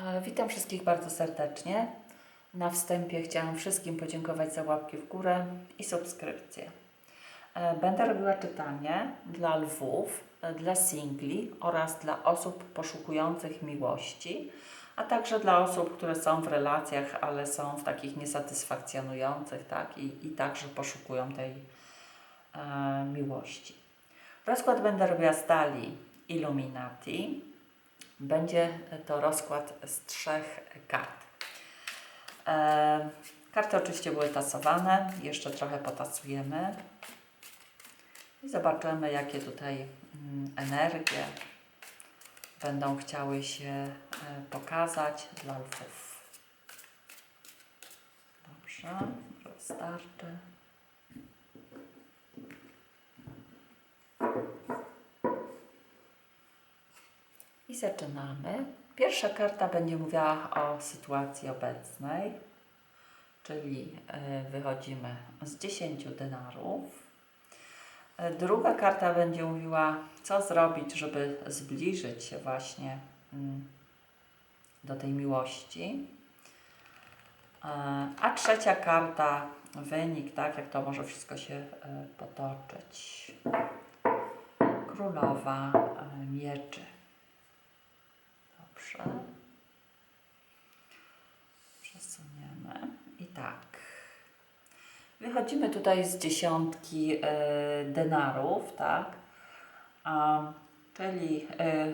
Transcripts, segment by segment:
E, Witam wszystkich bardzo serdecznie. Na wstępie chciałam wszystkim podziękować za łapki w górę i subskrypcję. E, Będę robiła czytanie dla lwów, e, dla singli oraz dla osób poszukujących miłości, a także dla osób, które są w relacjach, ale są w takich niesatysfakcjonujących, tak, i, i także poszukują tej e, miłości. Rozkład będę robiła z talii Illuminati. Będzie to rozkład z trzech kart. E, karty oczywiście były tasowane, jeszcze trochę potasujemy i zobaczymy, jakie tutaj mm, energie będą chciały się e, pokazać dla lwów. Dobrze, wystarczy. I zaczynamy. Pierwsza karta będzie mówiła o sytuacji obecnej, czyli e, wychodzimy z 10 denarów. E, Druga karta będzie mówiła, co zrobić, żeby zbliżyć się właśnie mm, do tej miłości. E, A trzecia karta, wynik, tak, jak to może wszystko się potoczyć. Królowa mieczy. Dobrze. Przesuniemy. I tak. Wychodzimy tutaj z dziesiątki e, denarów, tak? A, czyli e,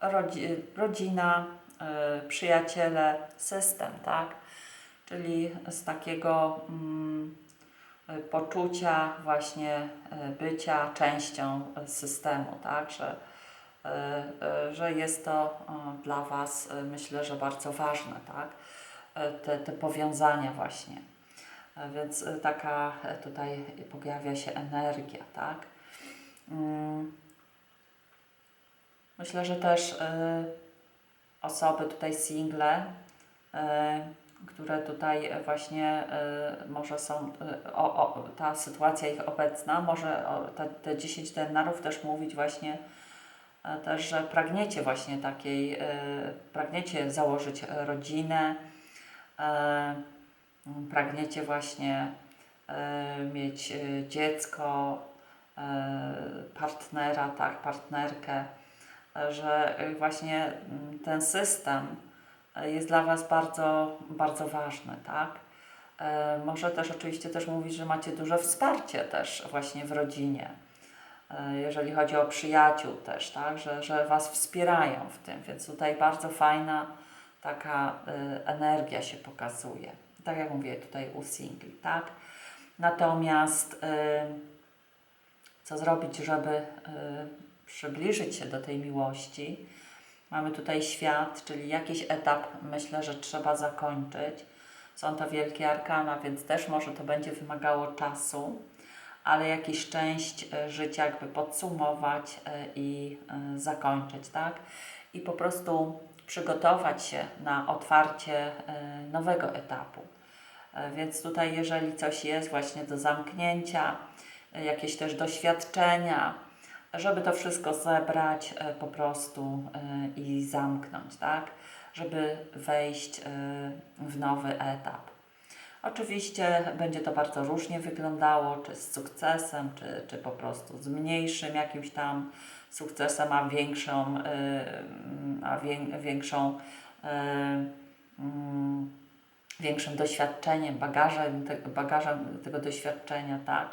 rodzi, rodzina, e, przyjaciele, system, tak? Czyli z takiego e, poczucia właśnie e, bycia częścią systemu, tak? Że, że jest to e, dla Was, e, myślę, że bardzo ważne, tak? E, Te, te powiązania właśnie. E, Więc e, taka e, tutaj pojawia się energia, tak? Mm. Myślę, że też e, osoby tutaj single, e, które tutaj właśnie e, może są, e, o, o, ta sytuacja ich obecna, może te, te 10 denarów też mówić właśnie e, też, że pragniecie właśnie takiej, e, pragniecie założyć e, rodzinę, e, pragniecie właśnie mieć dziecko, partnera, tak, partnerkę, że właśnie ten system jest dla Was bardzo, bardzo ważny, tak? Może też oczywiście też mówić, że macie duże wsparcie też właśnie w rodzinie, jeżeli chodzi o przyjaciół też, tak? Że, że Was wspierają w tym, więc tutaj bardzo fajna taka e, energia się pokazuje. Tak jak mówię tutaj u singli, tak? Natomiast e, co zrobić, żeby przybliżyć się do tej miłości. Mamy tutaj świat, czyli jakiś etap, myślę, że trzeba zakończyć. Są to wielkie arkana, więc też może to będzie wymagało czasu, ale jakiś część y, życia jakby podsumować y, i y, zakończyć, tak? I po prostu przygotować się na otwarcie nowego etapu. E, Więc tutaj, jeżeli coś jest właśnie do zamknięcia, e, jakieś też doświadczenia, żeby to wszystko zebrać e, po prostu e, i zamknąć, tak? Żeby wejść e, w nowy etap. Oczywiście będzie to bardzo różnie wyglądało, czy z sukcesem, czy, czy po prostu z mniejszym jakimś tam sukcesem, a większą, e, a wię, większą e, mm, większym doświadczeniem, bagażem, bagażem tego doświadczenia, tak?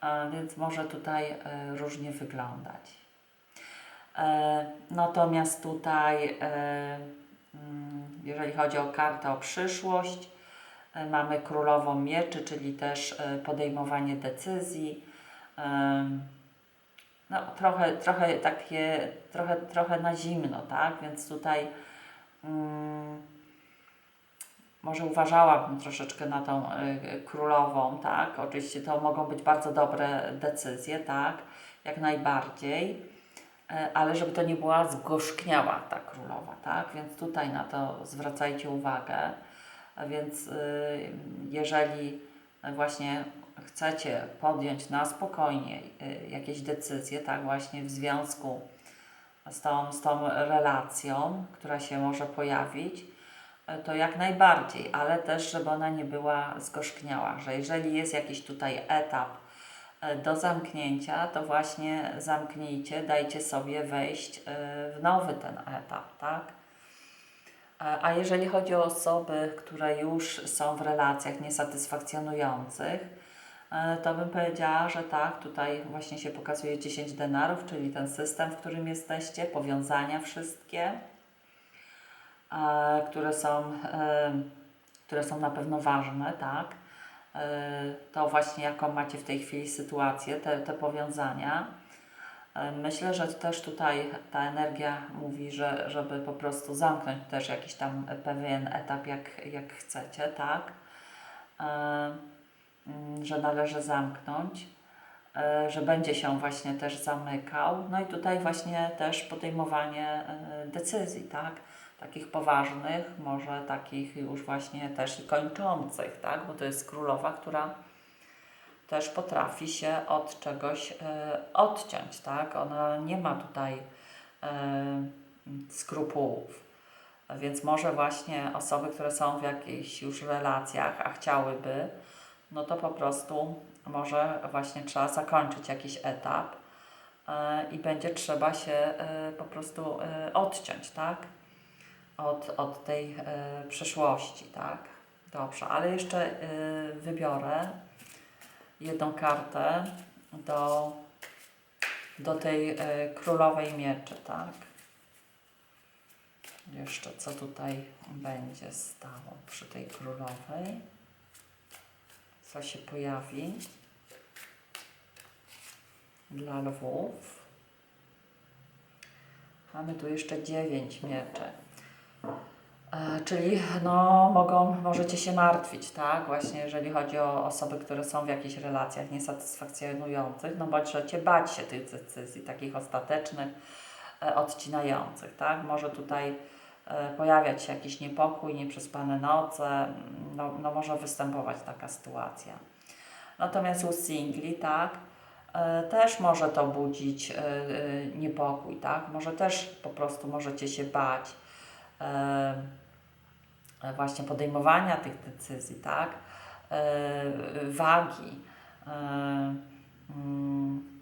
A więc może tutaj e, różnie wyglądać. E, natomiast tutaj, e, mm, jeżeli chodzi o kartę o przyszłość, mamy królową mieczy, czyli też e, podejmowanie decyzji. E, no, trochę, trochę takie, trochę, trochę na zimno, tak? Więc tutaj mm, może uważałabym troszeczkę na tą y, królową, tak? Oczywiście to mogą być bardzo dobre decyzje, tak? Jak najbardziej, E, ale żeby to nie była zgorzkniała ta królowa, tak? Więc tutaj na to zwracajcie uwagę. A Więc y, jeżeli właśnie chcecie podjąć na spokojnie y, jakieś decyzje, tak? Właśnie w związku z tą, z tą relacją, która się może pojawić, e, to jak najbardziej, ale też, żeby ona nie była zgorzkniała, że jeżeli jest jakiś tutaj etap do zamknięcia, to właśnie zamknijcie, dajcie sobie wejść w nowy ten etap, tak? A a jeżeli chodzi o osoby, które już są w relacjach niesatysfakcjonujących, e, to bym powiedziała, że tak, tutaj właśnie się pokazuje 10 denarów, czyli ten system, w którym jesteście, powiązania wszystkie, e, które są, e, które są na pewno ważne, tak? E, To właśnie jaką macie w tej chwili sytuację, te, te powiązania. Myślę, że też tutaj ta energia mówi, że żeby po prostu zamknąć też jakiś tam pewien etap, jak, jak chcecie, tak? Że należy zamknąć, e, że będzie się właśnie też zamykał. No i tutaj właśnie też podejmowanie e, decyzji, tak? Takich poważnych, może takich już właśnie też i kończących, tak? Bo to jest królowa, która też potrafi się od czegoś e, odciąć, tak? Ona nie ma tutaj e, skrupułów. Więc może właśnie osoby, które są w jakichś już relacjach, a chciałyby, no to po prostu może właśnie trzeba zakończyć jakiś etap e, i będzie trzeba się po prostu odciąć, tak? Od, od tej przeszłości, tak? Dobrze, ale jeszcze wybiorę jedną kartę do, do tej e, królowej mieczy, tak? Jeszcze co tutaj będzie stało przy tej królowej? Co się pojawi dla lwów? Mamy tu jeszcze dziewięć mieczy. E, Czyli no, mogą, możecie się martwić, tak? Właśnie jeżeli chodzi o osoby, które są w jakichś relacjach niesatysfakcjonujących, no możecie bać się tych decyzji, takich ostatecznych, e, odcinających, tak? Może tutaj e, pojawiać się jakiś niepokój, nieprzespane noce, no, no może występować taka sytuacja. Natomiast u singli, tak, też może to budzić niepokój, tak? Może też po prostu możecie się bać właśnie podejmowania tych decyzji, tak? E, wagi. E, mm,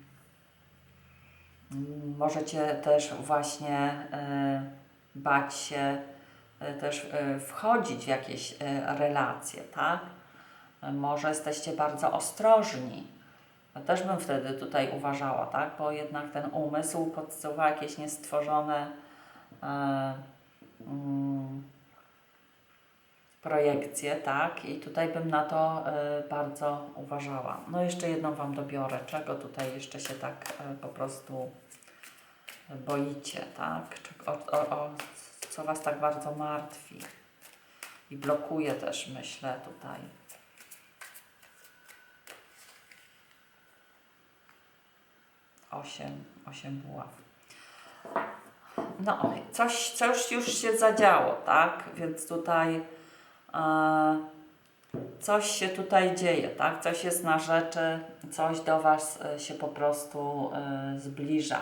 Możecie też właśnie e, bać się e, też e, wchodzić w jakieś e, relacje, tak? E, Może jesteście bardzo ostrożni. To też bym wtedy tutaj uważała, tak? Bo jednak ten umysł podsuwa jakieś niestworzone e, mm, projekcje, tak? I tutaj bym na to e, bardzo uważała. No jeszcze jedną Wam dobiorę. Czego tutaj jeszcze się tak e, po prostu boicie, tak? O, o, o, co Was tak bardzo martwi i blokuje też, myślę, tutaj. Osiem, osiem buław. No, coś, coś już się zadziało, tak? Więc tutaj e, coś się tutaj dzieje, tak? Coś jest na rzeczy, coś do Was e, się po prostu e, zbliża.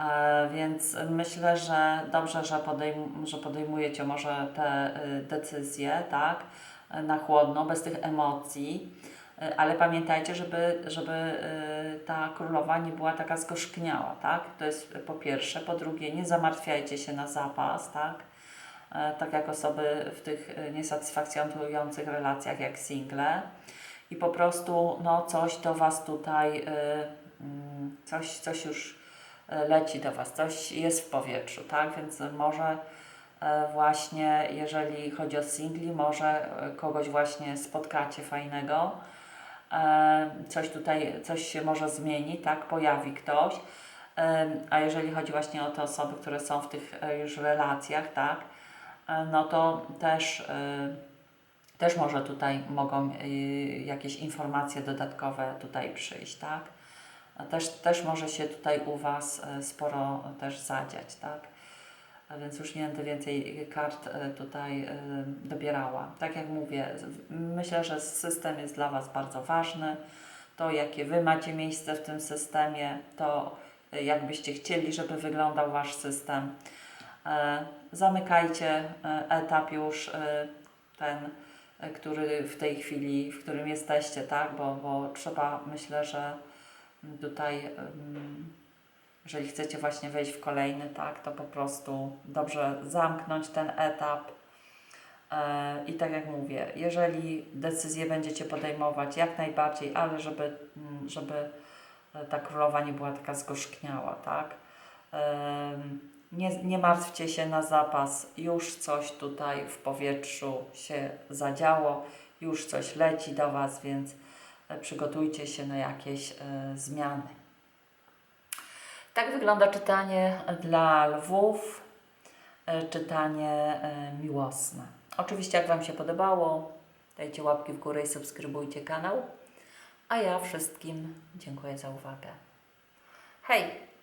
E, więc myślę, że dobrze, że, podejm- że podejmujecie może te decyzje, tak, e, na chłodno, bez tych emocji, E, ale pamiętajcie, żeby, żeby ta królowa nie była taka zgorzkniała, tak, to jest po pierwsze, po drugie, nie zamartwiajcie się na zapas, tak, E, tak jak osoby w tych y, niesatysfakcjonujących relacjach jak single i po prostu no, coś do Was tutaj, y, mm, coś, coś już e, leci do Was, coś jest w powietrzu, tak? Więc może e, właśnie, jeżeli chodzi o singli, może e, kogoś właśnie spotkacie fajnego, e, coś tutaj, coś się może zmieni, tak? Pojawi ktoś. E, A jeżeli chodzi właśnie o te osoby, które są w tych e, już relacjach, tak? E, No to też, e, też może tutaj mogą y, jakieś informacje dodatkowe tutaj przyjść, tak? Też, też może się tutaj u Was e, sporo też zadziać, tak? A więc już nie będę więcej kart e, tutaj e, dobierała. Tak jak mówię, myślę, że system jest dla Was bardzo ważny. To, jakie Wy macie miejsce w tym systemie, to jakbyście chcieli, żeby wyglądał Wasz system. E, Zamykajcie e, etap już e, ten, który w tej chwili, w którym jesteście, tak? Bo, bo trzeba, myślę, że tutaj, jeżeli chcecie właśnie wejść w kolejny, tak, to po prostu dobrze zamknąć ten etap. I tak jak mówię, jeżeli decyzję będziecie podejmować, jak najbardziej, ale żeby, mm, żeby ta królowa nie była taka zgorzkniała, tak? Nie, nie martwcie się na zapas, już coś tutaj w powietrzu się zadziało, już coś leci do Was, więc e, przygotujcie się na jakieś e, zmiany. Tak wygląda czytanie dla lwów, e, czytanie e, miłosne. Oczywiście, jak Wam się podobało, dajcie łapki w górę i subskrybujcie kanał. A ja wszystkim dziękuję za uwagę. Hej!